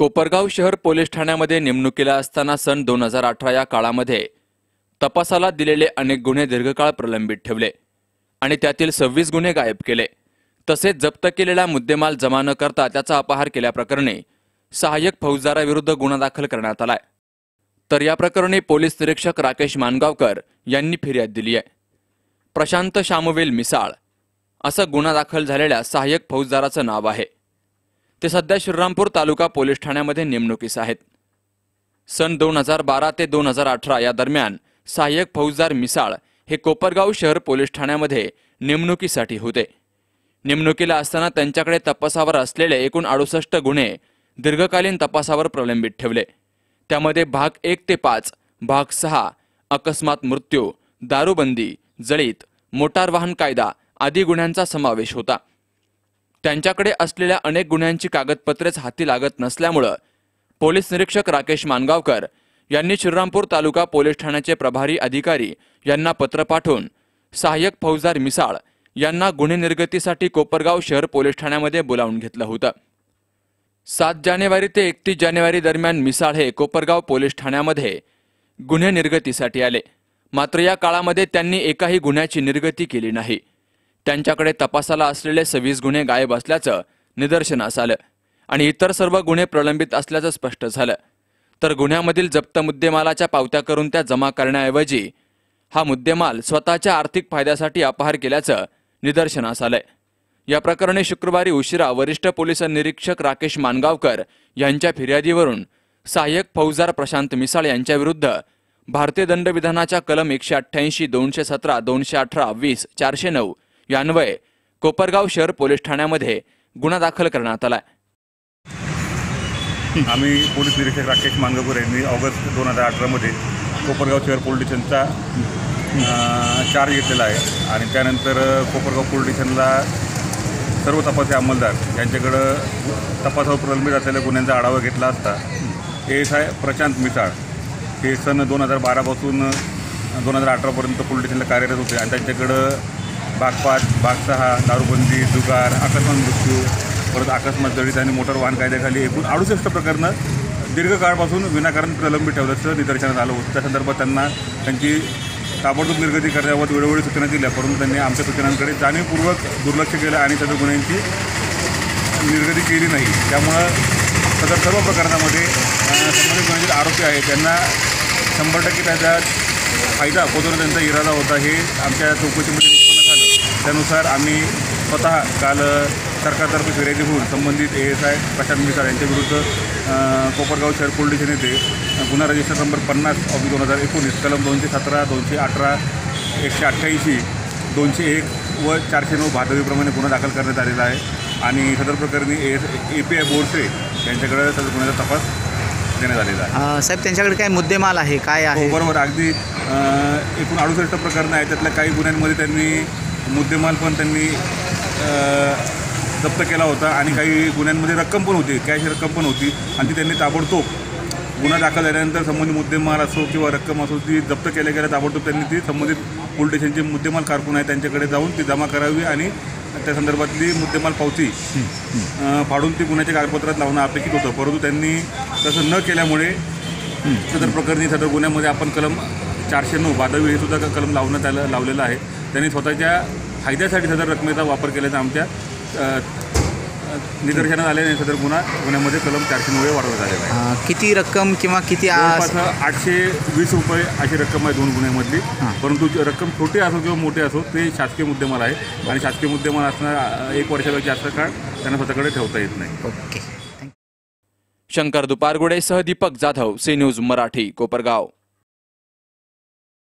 कोपरगाव शहर पोलीस ठाण्यामध्ये नेमणुकीला असताना सन दोन हजार अठरा या काळामध्ये तपासाला दिलेले अनेक गुन्हे दीर्घकाळ प्रलंबित ठेवले आणि त्यातील सव्वीस गुन्हे गायब केले. तसेच जप्त केलेला मुद्देमाल जमा न करता त्याचा अपहार केल्याप्रकरणी सहाय्यक फौजदाराविरुद्ध गुन्हा दाखल करण्यात आलाय. तर या प्रकरणी पोलीस निरीक्षक राकेश मानगावकर यांनी फिर्याद दिली आहे. प्रशांत शामवेल मिसाळ असं गुन्हा दाखल झालेल्या सहाय्यक फौजदाराचं नाव आहे. ते सध्या श्रीरामपूर तालुका पोलीस ठाण्यामध्ये नेमणुकीस आहेत. सन दोन हजार बारा ते दोन हजार अठरा या दरम्यान सहाय्यक फौजदार मिसाळ हे कोपरगाव शहर पोलीस ठाण्यामध्ये नेमणुकीसाठी होते. नेमणुकीला असताना त्यांच्याकडे तपासावर असलेले एकूण अडुसष्ट गुन्हे दीर्घकालीन तपासावर प्रलंबित ठेवले. त्यामध्ये भाग एक ते पाच भाग सहा अकस्मात मृत्यू दारूबंदी जळीत मोटार वाहन कायदा आदी गुन्ह्यांचा समावेश होता. त्यांच्याकडे असलेल्या अनेक गुन्ह्यांची कागदपत्रेच हाती लागत नसल्यामुळं पोलीस निरीक्षक राकेश मानगावकर यांनी श्रीरामपूर तालुका पोलीस ठाण्याचे प्रभारी अधिकारी यांना पत्र पाठवून सहाय्यक फौजदार मिसाळ यांना गुन्हे निर्गतीसाठी कोपरगाव शहर पोलीस ठाण्यामध्ये बोलावून घेतलं होतं. सात जानेवारी ते एकतीस जानेवारी दरम्यान मिसाळ हे कोपरगाव पोलीस ठाण्यामध्ये गुन्हे निर्गतीसाठी आले. मात्र या काळामध्ये त्यांनी एकाही गुन्ह्याची निर्गती केली नाही. त्यांच्याकडे तपासाला असलेले सव्वीस गुन्हे गायब असल्याचं निदर्शनास आलं आणि इतर सर्व गुन्हे प्रलंबित असल्याचं स्पष्ट झालं. तर गुन्ह्यामधील जप्त मुद्देमालाच्या पावत्या करून त्या जमा करण्याऐवजी हा मुद्देमाल स्वतःच्या आर्थिक फायद्यासाठी अपहार केल्याचं निदर्शनास आलंय. या प्रकरणी शुक्रवारी उशिरा वरिष्ठ पोलीस निरीक्षक राकेश मानगावकर यांच्या फिर्यादीवरून सहाय्यक फौजदार प्रशांत मिसाळ यांच्याविरुद्ध भारतीय दंडविधानाच्या कलम एकशे अठ्ठ्याऐंशी दोनशे सतरा दोनशे अठरा वीस चारशे नऊ यान्वये कोपरगाव शहर पोलीस ठाण्यामध्ये गुन्हा दाखल करण्यात आला आम्ही पोलीस निरीक्षक राकेश मांगपूर यांनी ऑगस्ट दोन हजार अठरामध्ये कोपरगाव शहर पोलीस स्टेशनचा चार्ज घेतलेला आहे. आणि त्यानंतर कोपरगाव पोलीस स्टेशनला सर्व तपासी अंमलदार यांच्याकडं तपासावर प्रलंबित असलेल्या गुन्ह्यांचा आढावा घेतला असता एस आय प्रशांत मिसाळ हे सन दोन हजार बारापासून दोन हजार अठरापर्यंत पोलीस स्टेशनला कार्यरत होते. आणि त्यांच्याकडं भाग पाच भाग सहा दारूबंदी जुगार अकस्मात मृत्यू परत अकस्मात दळीत आणि मोटार वाहन कायद्याखाली एकूण अडुसष्ट प्रकरणं दीर्घकाळापासून विनाकारण प्रलंबित ठेवल्याचं निदर्शनात आलं होतं. त्या संदर्भात त्यांना त्यांची ताबडतोब निर्गती करण्याबाबत वेळोवेळी सूचना दिल्या परंतु त्यांनी आमच्या सूचनांकडे जाणीवपूर्वक दुर्लक्ष केलं आणि सदर गुन्ह्यांची निर्गती केली नाही. त्यामुळं सदर सर्व प्रकरणामध्ये संबंधित गुन्ह्याचे आरोपी आहेत त्यांना शंभर टक्के त्याचा फायदा पोचवण्याचा त्यांचा इरादा होता. हे आमच्या चौकशीमध्ये त्यानुसार आम्ही स्वतः काल सरकारतर्फे फिर्यादी होऊन संबंधित A S I Prashant Misal यांच्याविरुद्ध कोपरगाव शहर पोलीस स्टेशन येथे गुन्हा रजिस्टर नंबर पन्नास ऑफी दोन हजार एकोणीस कलम दोनशे सतरा दोनशे अठरा एकशे अठ्ठ्याऐंशी दोनशे एक व चारशे नऊ भादवीप्रमाणे गुन्हा दाखल करण्यात आलेला आहे. आणि सदर प्रकरणी A A P I Borse यांच्याकडे सदर गुन्ह्याचा तपास देण्यात आलेला आहे. साहेब त्यांच्याकडे काय मुद्देमाल आहे? काय हो आहे बरोबर. अगदी एकूण अडुसष्ट प्रकरणं आहेत. त्यातल्या काही गुन्ह्यांमध्ये त्यांनी मुद्देमाल पण त्यांनी जप्त केला होता आणि काही गुन्ह्यांमध्ये रक्कम पण होती कॅश रक्कम पण होती आणि ती त्यांनी ताबडतोब गुन्हा दाखल झाल्यानंतर संबंधित मुद्देमाल असो किंवा रक्कम असो ती जप्त केल्या गेल्या ताबडतोब त्यांनी ती संबंधित पोलीस स्टेशनचे मुद्देमाल कारकून आहे त्यांच्याकडे जाऊन ती जमा करावी आणि त्या संदर्भातली मुद्देमाल पावती फाडून ती गुन्ह्याच्या कागदपत्रात लावणं अपेक्षित होतं. परंतु त्यांनी तसं न केल्यामुळे सदर प्रकरणी सदर गुन्ह्यामध्ये आपण कलम चारशे नऊ बाधवी हे सुद्धा क- कलम लावण्यात आलं लावलेलं आहे. त्यांनी स्वतःच्या फायद्यासाठी सदर रकमेचा वापर केल्याचा आमच्या निदर्शनात आल्याने सदर गुन्हा गुन्ह्यामध्ये कलम चारशे नऊ हे वाढवण्यात आलेला आहे. किती रक्कम किंवा किती आठशे वीस रुपये अशी रक्कम आहे दोन गुन्ह्यामधली. हां. परंतु रक्कम छोटी असो किंवा मोठी असो ते शासकीय मुद्देमाल आहे. आणि शासकीय मुद्देमाल असणार एक वर्षापेक्षा जास्त काळ त्यांना स्वतःकडे ठेवता येत नाही. ओके. शंकर दुपारगुडेसह दीपक जाधव सी न्यूज मराठी कोपरगाव.